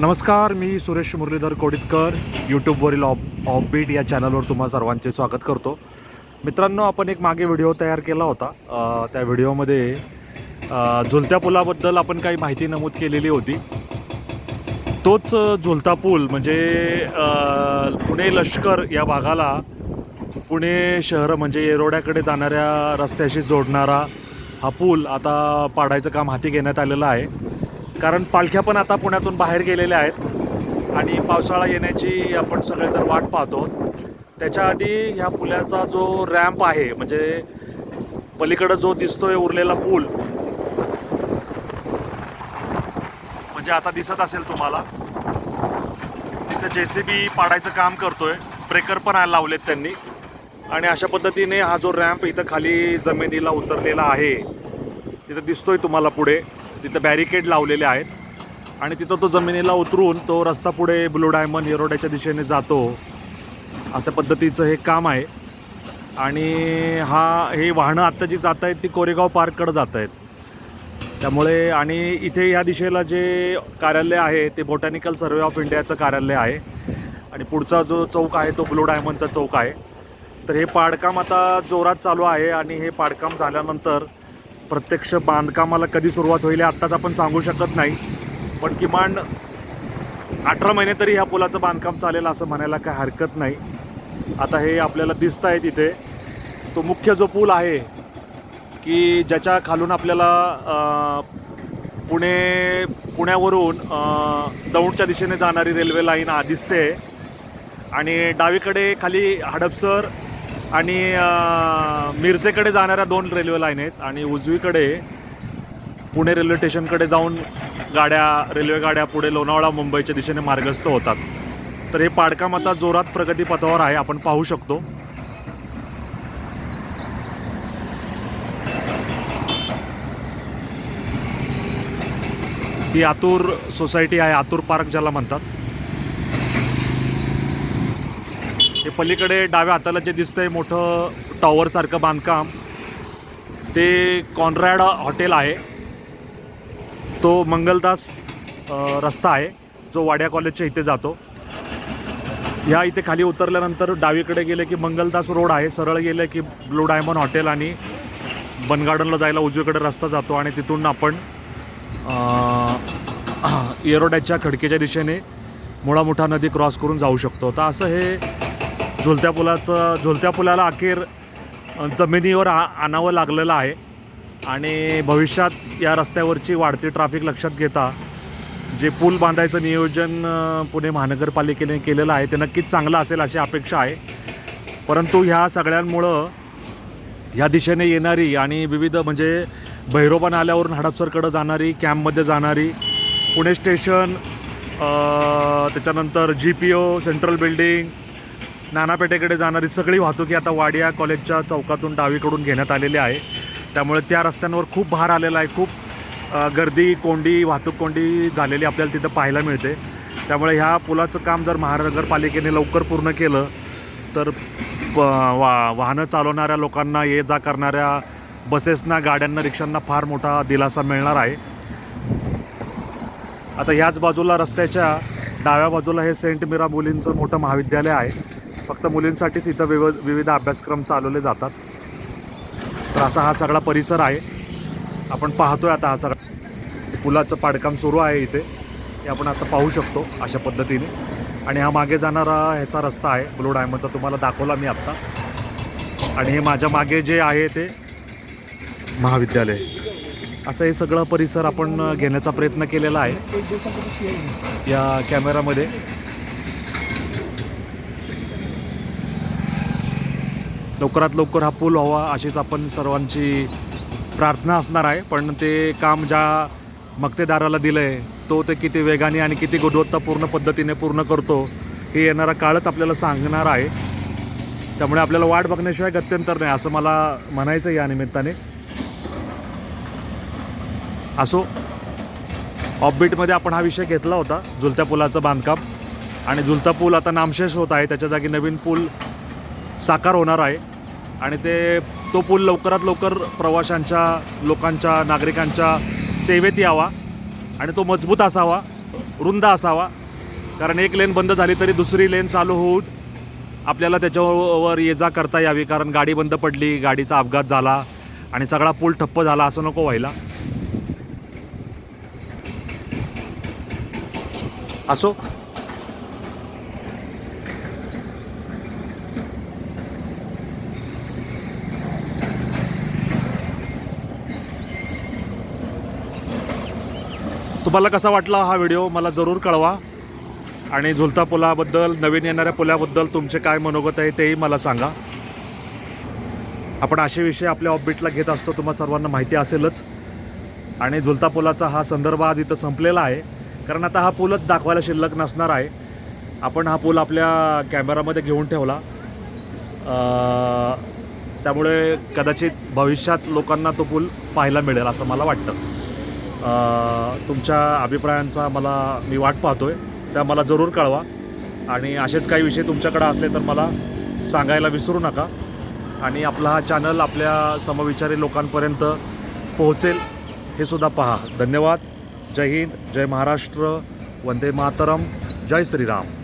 नमस्कार मी सुरेश मुरलीधर कोडितकर यूट्यूबवरील ऑफ ऑफबीट या चॅनलवर तुम्हा सर्वांचे स्वागत करतो. मित्रांनो आपण एक मागे व्हिडिओ तयार केला होता. त्या व्हिडिओमध्ये झुलत्या पुलाबद्दल आपण काही माहिती नमूद केलेली होती. तोच झुलता पूल म्हणजे पुणे लष्कर या भागाला पुणे शहर म्हणजे येरोड्याकडे जाणाऱ्या रस्त्याशी जोडणारा हा पूल आता पाडायचं काम हाती घेण्यात आलेलं आहे. कारण पालख्या पण आता पुण्यातून बाहेर गेलेल्या आहेत. आणि पावसाळा येण्याची आपण सगळेजण वाट पाहतो त्याच्या आधी ह्या पुलाचा जो रॅम्प आहे म्हणजे पलीकडं जो दिसतोय उरलेला पूल म्हणजे आता दिसत असेल तुम्हाला तिथं जे सी बी पाडायचं काम करतोय ब्रेकर पण लावलेत त्यांनी. आणि अशा पद्धतीने हा जो रॅम्प इथं खाली जमिनीला उतरलेला आहे तिथं दिसतोय तुम्हाला पुढे. तिथं बॅरिकेड लावलेले आहेत. आणि तिथं तो जमिनीला उतरून तो रस्ता पुढे ब्लू डायमंड हिरोड्याच्या दिशेने जातो. अशा पद्धतीचं हे काम आहे. आणि हा हे वाहनं आत्ता जी जात आहेत ती कोरेगाव पार्ककडे जात आहेत त्यामुळे आणि इथे या दिशेला जे कार्यालय आहे ते बोटॅनिकल सर्वे ऑफ इंडियाचं कार्यालय आहे. आणि पुढचा जो चौक आहे तो ब्लू डायमंडचा चौक आहे. तर हे पाडकाम आता जोरात चालू आहे आणि हे पाडकाम झाल्यानंतर प्रत्यक्ष बांधकामाला कधी सुरुवात होईल आत्ताच आपण सांगू शकत नाही. पण किमान अठरा महिने तरी ह्या पुलाचं बांधकाम चालेल असं म्हणायला काय हरकत नाही. आता हे आपल्याला दिसत आहे तिथे तो मुख्य जो पूल आहे की ज्याच्या खालून आपल्याला पुणे पुण्यावरून दौंडच्या दिशेने जाणारी रेल्वे लाईन आ दिसते आणि डावीकडे खाली हडपसर आणि मिरजेकडे जाणाऱ्या दोन रेल्वे लाईन आहेत आणि उजवीकडे पुणे रेल्वे स्टेशनकडे जाऊन गाड्या रेल्वे गाड्या पुढे लोणावळा मुंबईच्या दिशेने मार्गस्थ होतात. तर हे पाडकाम आता जोरात प्रगतीपथावर आहे आपण पाहू शकतो. ही आतूर सोसायटी आहे आतूर पार्क ज्याला म्हणतात हे पलीकडे डाव्या हाताला जे दिसतंय मोठं टॉवरसारखं बांधकाम ते कॉनरॅड हॉटेल आहे. तो मंगलदास रस्ता आहे जो वाड्या कॉलेजच्या इथे जातो. ह्या इथे खाली उतरल्यानंतर डावीकडे गेले की मंगलदास रोड आहे. सरळ गेलं की ब्लू डायमंड हॉटेल आणि बन गार्डनला जायला उजवीकडे रस्ता जातो आणि तिथून आपण येरोड्याच्या खडकेच्या दिशेने मुळा मोठा नदी क्रॉस करून जाऊ शकतो. तर असं हे झुलत्या पुलाचं झुलत्या पुलाला अखेर जमिनीवर आ आणावं लागलेलं आहे. आणि भविष्यात या रस्त्यावरची वाढती ट्रॅफिक लक्षात घेता जे पूल बांधायचं नियोजन पुणे महानगरपालिकेने केलेलं आहे ते नक्कीच चांगलं असेल अशी अपेक्षा आहे. परंतु ह्या सगळ्यांमुळं ह्या दिशेने येणारी आणि विविध म्हणजे भैरोबा नाल्यावरून हडपसरकडं जाणारी कॅम्पमध्ये जाणारी पुणे स्टेशन त्याच्यानंतर G P O central building नानापेठेकडे जाणारी सगळी वाहतुकी आता वाडिया कॉलेजच्या चौकातून डावीकडून घेण्यात आलेली आहे. त्यामुळे त्या रस्त्यांवर खूप भार आलेला आहे. खूप गर्दी कोंडी वाहतूक कोंडी झालेली आपल्याला तिथं पाहायला मिळते. त्यामुळे ह्या पुलाचं काम जर महानगरपालिकेने लवकर पूर्ण केलं तर प- वा वाहनं चालवणाऱ्या लोकांना ये जा करणाऱ्या बसेसना गाड्यांना रिक्षांना फार मोठा दिलासा मिळणार आहे. आता ह्याच बाजूला रस्त्याच्या डाव्या बाजूला हे सेंट मिरा मुलींचं मोठं महाविद्यालय आहे. फक्त मुलींसाठीच इथं विव विविध अभ्यासक्रम चालवले जातात. तर असा हा सगळा परिसर आहे. आपण पाहतोय आता हा सगळा. पुलाचं पाडकाम सुरू आहे इथे. हे आपण आता पाहू शकतो अशा पद्धतीने. आणि हा मागे जाणारा ह्याचा रस्ता आहे. ब्लू डायमंडचा तुम्हाला दाखवला मी आत्ता आणि हे माझ्या मागे जे आहे ते महाविद्यालय. असं हे सगळं परिसर आपण घेण्याचा प्रयत्न केलेला आहे. या कॅमेरामध्ये. लवकरात लवकर हा पूल व्हावा अशीच आपण सर्वांची प्रार्थना असणार आहे. पण ते काम ज्या मक्तेदाराला दिलं आहे तो ते किती वेगाने आणि किती गुणवत्तापूर्ण पद्धतीने पूर्ण करतो हे येणारा काळच आपल्याला सांगणार आहे. त्यामुळे आपल्याला वाट बघण्याशिवाय गत्यंतर नाही असं मला म्हणायचं आहे या निमित्ताने. असो ऑफबीटमध्ये आपण हा विषय घेतला होता झुलत्या पुलाचं बांधकाम. आणि झुलता पूल आता नामशेष होत आहे त्याच्या जागी नवीन पूल साकार होणार आहे. आणि ते तो पूल लवकरात लवकर प्रवाशांच्या लोकांच्या नागरिकांच्या सेवेत यावा. आणि तो मजबूत असावा रुंद असावा. कारण एक लेन बंद झाली तरी दुसरी लेन चालू होऊन आपल्याला त्याच्यावर ये जा करता यावी. कारण गाडी बंद पडली गाडीचा अपघात झाला आणि सगळा पूल ठप्प झाला असं नको व्हायला. असो. तुम्हाला कसा वाटला हा व्हिडिओ मला जरूर कळवा. आणि झुलता पुलाबद्दल नवीन येणाऱ्या पुलाबद्दल तुमचे काय मनोगत आहे तेही मला सांगा. आपण असे विषय आपल्या ऑफबिटला घेत असतो तुम्हाला सर्वांना माहिती असेलच. आणि झुलता पुलाचा हा संदर्भ आज इथं संपलेला आहे. कारण आता हा पूलच दाखवायला शिल्लक नसणार आहे. आपण हा पूल आपल्या कॅमेरामध्ये घेऊन ठेवला. त्यामुळे कदाचित भविष्यात लोकांना तो पूल पाहायला मिळेल असं मला वाटतं. तुमच्या अभिप्रायांचा मला मी वाट पाहतो आहे त्या मला जरूर कळवा. आणि असेच काही विषय तुमच्याकडे असले तर मला सांगायला विसरू नका. आणि आपला हा चॅनल आपल्या समविचारी लोकांपर्यंत पोहोचेल हे सुद्धा पहा. धन्यवाद. जय हिंद. जय महाराष्ट्र. वंदे मातरम. जय श्रीराम.